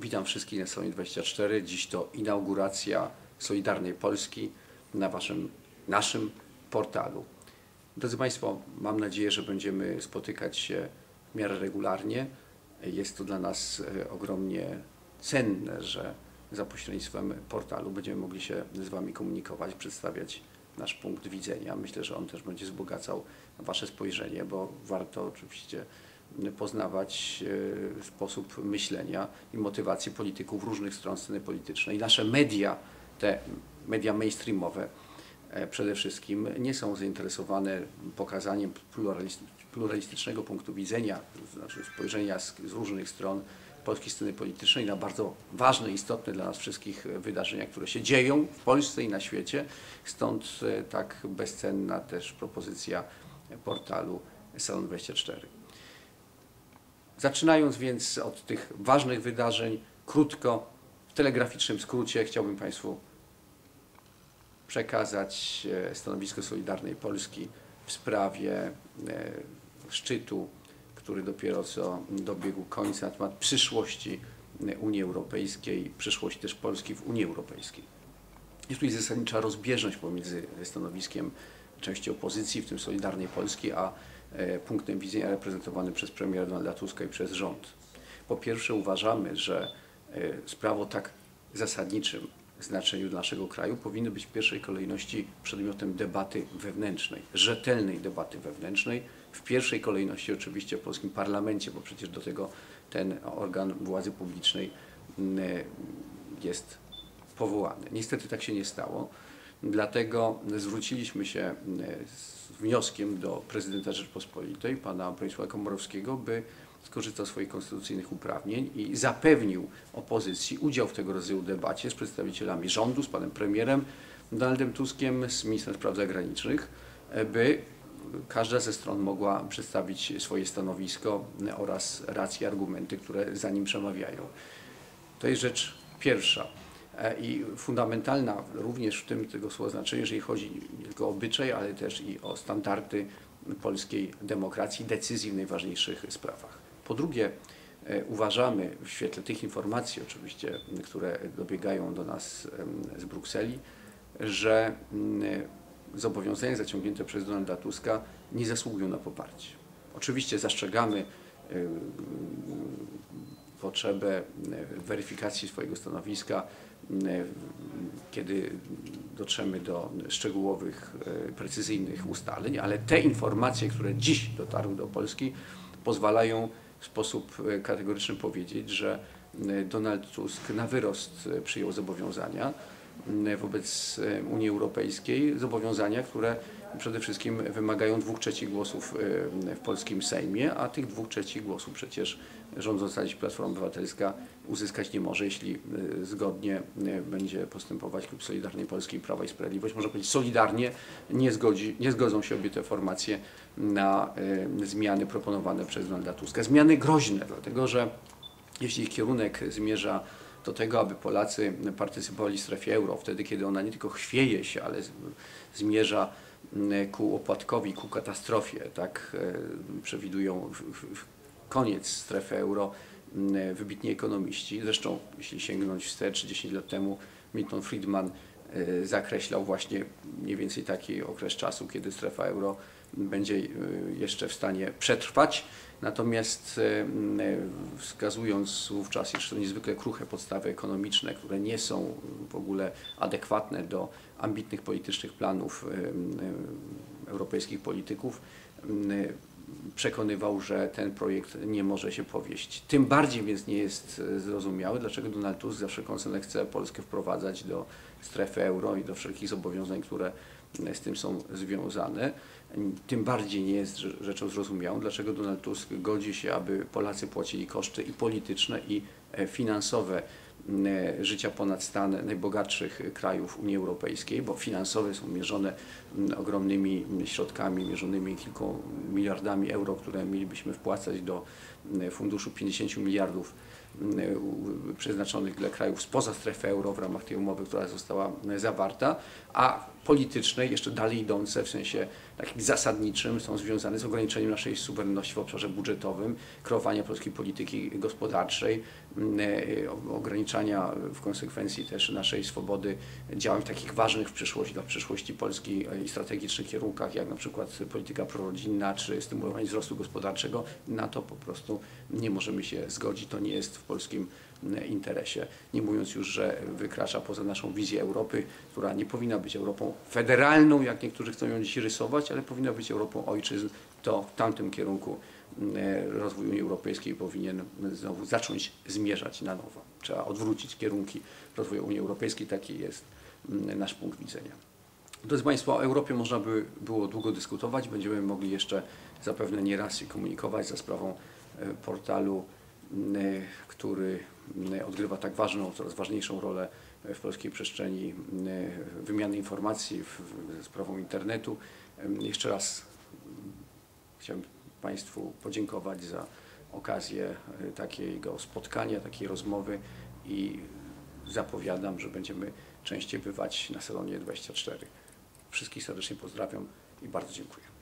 Witam wszystkich na stronie 24. Dziś to inauguracja Solidarnej Polski na waszym, naszym portalu. Drodzy Państwo, mam nadzieję, że będziemy spotykać się w miarę regularnie. Jest to dla nas e, ogromnie cenne, że za pośrednictwem portalu będziemy mogli się z Wami komunikować, przedstawiać nasz punkt widzenia. Myślę, że on też będzie wzbogacał Wasze spojrzenie, bo warto oczywiście poznawać e, sposób myślenia i motywacji polityków różnych stron sceny politycznej. Nasze media, te media mainstreamowe e, przede wszystkim nie są zainteresowane pokazaniem pluralistycznego punktu widzenia, to znaczy spojrzenia z, z różnych stron polskiej sceny politycznej na bardzo ważne, istotne dla nas wszystkich wydarzenia, które się dzieją w Polsce i na świecie. Stąd e, tak bezcenna też propozycja portalu Salon 24. Zaczynając więc od tych ważnych wydarzeń, krótko, w telegraficznym skrócie chciałbym Państwu przekazać e, stanowisko Solidarnej Polski w sprawie e, szczytu, który dopiero co dobiegł końca na temat przyszłości e, Unii Europejskiej, przyszłości też Polski w Unii Europejskiej. Jest tutaj zasadnicza rozbieżność pomiędzy stanowiskiem części opozycji, w tym Solidarnej Polski, a punktem widzenia reprezentowanym przez premiera Donalda Tuska i przez rząd. Po pierwsze uważamy, że e, sprawą tak zasadniczym znaczeniu dla naszego kraju powinny być w pierwszej kolejności przedmiotem debaty wewnętrznej, rzetelnej debaty wewnętrznej, w pierwszej kolejności oczywiście w polskim parlamencie, bo przecież do tego ten organ władzy publicznej jest powołany. Niestety tak się nie stało. Dlatego zwróciliśmy się e, z wnioskiem do prezydenta Rzeczpospolitej, pana Bronisława Komorowskiego, by skorzystał z swoich konstytucyjnych uprawnień i zapewnił opozycji udział w tego rodzaju debacie z przedstawicielami rządu, z panem premierem Donaldem Tuskiem, z ministrem spraw zagranicznych, e, by każda ze stron mogła przedstawić swoje stanowisko oraz racje, argumenty, które za nim przemawiają. To jest rzecz pierwsza. E, i fundamentalna również w tym tego słowa znaczeniu, jeżeli chodzi nie tylko o obyczaj, ale też i o standardy polskiej demokracji, decyzji w najważniejszych sprawach. Po drugie, e, uważamy w świetle tych informacji oczywiście, które dobiegają do nas z Brukseli, że mm, zobowiązania zaciągnięte przez Donalda Tuska nie zasługują na poparcie. Oczywiście zastrzegamy potrzebę weryfikacji swojego stanowiska kiedy dotrzemy do szczegółowych, e, precyzyjnych ustaleń, ale te informacje, które dziś dotarły do Polski, pozwalają w sposób e, kategoryczny powiedzieć, że Donald Tusk na wyrost przyjął zobowiązania wobec Unii Europejskiej, zobowiązania, które przede wszystkim wymagają dwóch trzecich głosów w polskim Sejmie, a tych dwóch trzecich głosów przecież rządząca dziś Platforma Obywatelska uzyskać nie może, jeśli zgodnie będzie postępować Klub Solidarnej Polski i Prawa i Sprawiedliwość. Można powiedzieć solidarnie nie, zgodzi, nie zgodzą się obie te formacje na zmiany proponowane przez Donalda Tuska. Zmiany groźne, dlatego że jeśli ich kierunek zmierza do tego, aby Polacy partycypowali w strefie euro, wtedy kiedy ona nie tylko chwieje się, ale zmierza ku opłatkowi, ku katastrofie, tak przewidują koniec strefy euro mm, wybitni ekonomiści. Zresztą, jeśli sięgnąć wstecz 10 lat temu, Milton Friedman zakreślał właśnie mniej więcej taki okres czasu, kiedy strefa euro będzie y, jeszcze w stanie przetrwać. Natomiast y, wskazując wówczas, to niezwykle kruche podstawy ekonomiczne, które nie są w ogóle adekwatne do ambitnych politycznych planów europejskich polityków, przekonywał, że ten projekt nie może się powieść. Tym bardziej więc nie jest e, zrozumiałe, dlaczego Donald Tusk za wszelką cenę chce Polskę wprowadzać do strefy euro i do wszelkich zobowiązań, które e, z tym są związane. Tym bardziej nie jest rzeczą zrozumiałą, dlaczego Donald Tusk godzi się, aby Polacy płacili koszty i polityczne, i e, finansowe życia ponad stan najbogatszych krajów Unii Europejskiej, bo finansowe są mierzone ogromnymi środkami, mierzonymi kilku miliardami euro, które mielibyśmy wpłacać do funduszu 50 miliardów przeznaczonych dla krajów spoza strefy euro w ramach tej umowy, która została zawarta, a polityczne, jeszcze dalej idące w sensie takim zasadniczym są związane z ograniczeniem naszej suwerenności w obszarze budżetowym, kreowania polskiej polityki gospodarczej, e, ograniczania w konsekwencji też naszej swobody działań takich ważnych w przyszłości, dla przyszłości Polski e, i strategicznych kierunkach, jak na przykład polityka prorodzinna czy stymulowanie wzrostu gospodarczego. Na to po prostu nie możemy się zgodzić. To nie jest w polskim m, interesie. Nie mówiąc już, że wykracza poza naszą wizję Europy, która nie powinna być Europą federalną, jak niektórzy chcą ją dziś rysować, ale powinna być Europą ojczyzn. To w tamtym kierunku e, rozwój Unii Europejskiej powinien znowu zacząć zmierzać na nowo. Trzeba odwrócić kierunki rozwoju Unii Europejskiej. Taki jest m, nasz punkt widzenia. Drodzy Państwo, o Europie można by było długo dyskutować. Będziemy mogli jeszcze zapewne nie raz się komunikować za sprawą e, portalu, e, który odgrywa tak ważną, coraz ważniejszą rolę w polskiej przestrzeni e, wymiany informacji, w, w, sprawą internetu. Jeszcze raz m, chciałem Państwu podziękować za okazję e, takiego spotkania, takiej rozmowy i zapowiadam, że będziemy częściej bywać na salonie 24. Wszystkich serdecznie pozdrawiam i bardzo dziękuję.